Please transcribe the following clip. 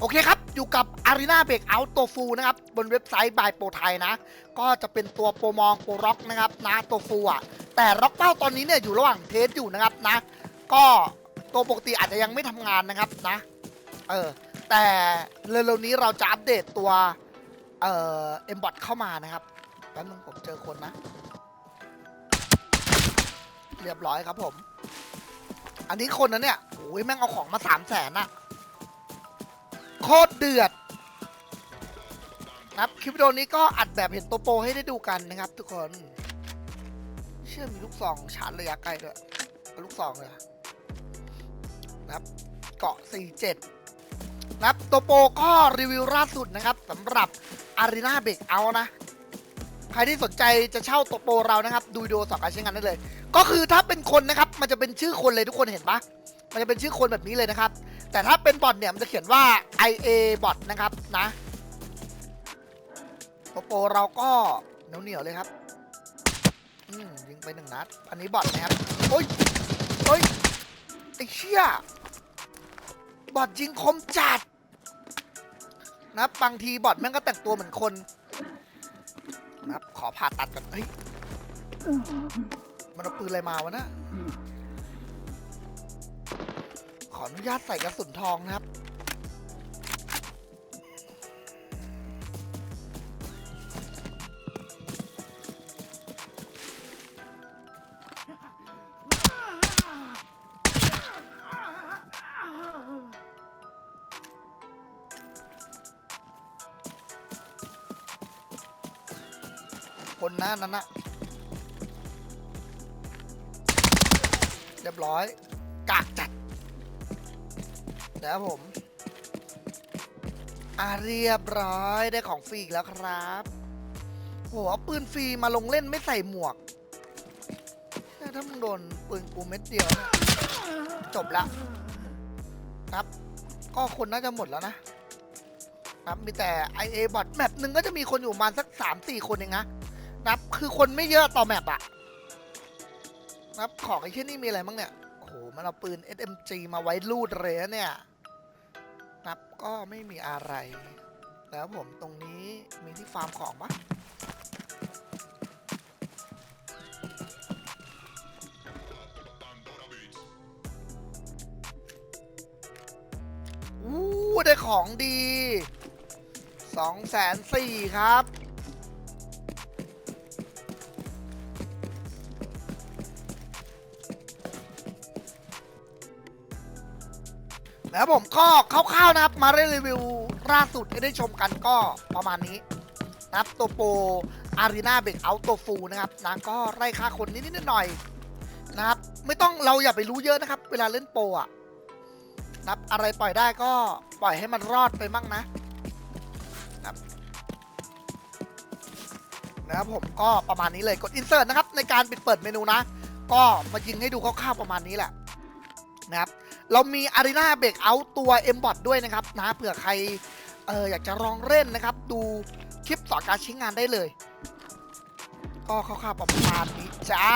โอเคครับ อยู่กับ Arena b r e a k Out ตัวฟูนะครับ บนเว็บไซต์บายโปรไทยนะ ก็จะเป็นตัวโปรมองโปรร็อกนะครับนะตัวฟูอะ แต่ร็อกเป้าตอนนี้เนี่ยอยู่ระหว่างเทสอยู่นะครับนะ ก็ตัวปกติอาจจะยังไม่ทำงานนะครับนะ เออ แต่เร็วๆนี้เราจะอัปเดตตัว เอ่อเอ็มบอทเข้ามานะครับแป๊บนึงผมเจอคนนะ เรียบร้อยครับผม อันนี้คนนะเนี่ยโอ้ยแม่งเอาของมาสามแสนอะ โคตรเดือดนะครับคลิปวิดีโอนี้ก็อัดแบบเห็นตัวโปรให้ได้ดูกันนะครับ ทุกคน เชื่อมีลูกซองชาร์จระยะไกลด้วยลูกซองเลยนะครับ เกาะ 47 นะครับตัวโปรก็รีวิวล่าสุดนะครับสำหรับ Arena b r e a k Out นะ ใครที่สนใจจะเช่าตัวโปรเรานะครับ ดูวิดีโอสอนการใช้งานได้เลย ก็คือถ้าเป็นคนนะครับ มันจะเป็นชื่อคนเลยทุกคนเห็นปะ มันจะเป็นชื่อคนแบบนี้เลยนะครับ แต่ถ้าเป็นบอทเนี่ยมันจะเขียนว่า IA bot นะครับนะตัวโปเราก็เหนียวเหนียวๆเลยครับ อืมยิงไปหนึ่งนัด อันนี้บอทนะครับโอ้ยโอ้ยไอ้เชี่ยบอทยิงคมจัดนะบบางทีบอทแม่งก็แต่งตัวเหมือนคนนะครับขอผ่าตัดก่อนเฮ้ยมันเอาปืนอะไรมาวะนะ นุญาตใส่กระสุนทองนะครับ คนหน้านั้นนะเรียบร้อย กากจัด แล้วผมอ่าเรียบร้อยได้ของฟรีอีกแล้วครับโหเอาปืนฟรีมาลงเล่นไม่ใส่หมวกถ้ามึงโดนปืนกูเม็ดเดียวนี่ยจบละครับ ก็คนน่าจะหมดแล้วนะ ครับมีแต่ IA บอทแมปหนึ่งก็จะมีคนอยู่ประมาณสักสามสี่คนเองนะนับคือคนไม่เยอะต่อแมปอะนับของไอ้เช่นนี่มีอะไรบ้างเนี่ยโอ้โหมันเอาปืน SMG มาไว้ลูดเลยนะเนี่ย ก็ไม่มีอะไร แล้วผมตรงนี้มีที่ฟาร์มของปะอู้ได้ของดีสองแสนสี่ครับ นะครับผมก็คร่าวๆนะครับ มาได้รีวิวล่าสุดให้ได้ชมกันก็ประมาณนี้นะครับตัวโปรอารีนาเบรกเอาตัวฟูนะครับนะก็ไล่ฆ่าคนนิดๆหน่อยๆนะครับ ไม่ต้องเราอย่าไปรู้เยอะนะครับ เวลาเล่นโปรอะนะครับอะไรปล่อยได้ก็ปล่อยให้มันรอดไปมั่งนะนะครับผมก็ประมาณนี้เลยกดอินเสิร์ตนะครับ ในการปิดเปิดเมนูนะ ก็มายิงให้ดูคร่าวๆประมาณนี้แหละนะครับ เรามีอารีนาเบรกเอาตัว M bot ด้วยนะครับนะเผื่อใครเอออยากจะลองเล่นนะครับ ดูคลิปสอนการใช้งานได้เลย ก็คร่าวๆประมาณนี้จ้า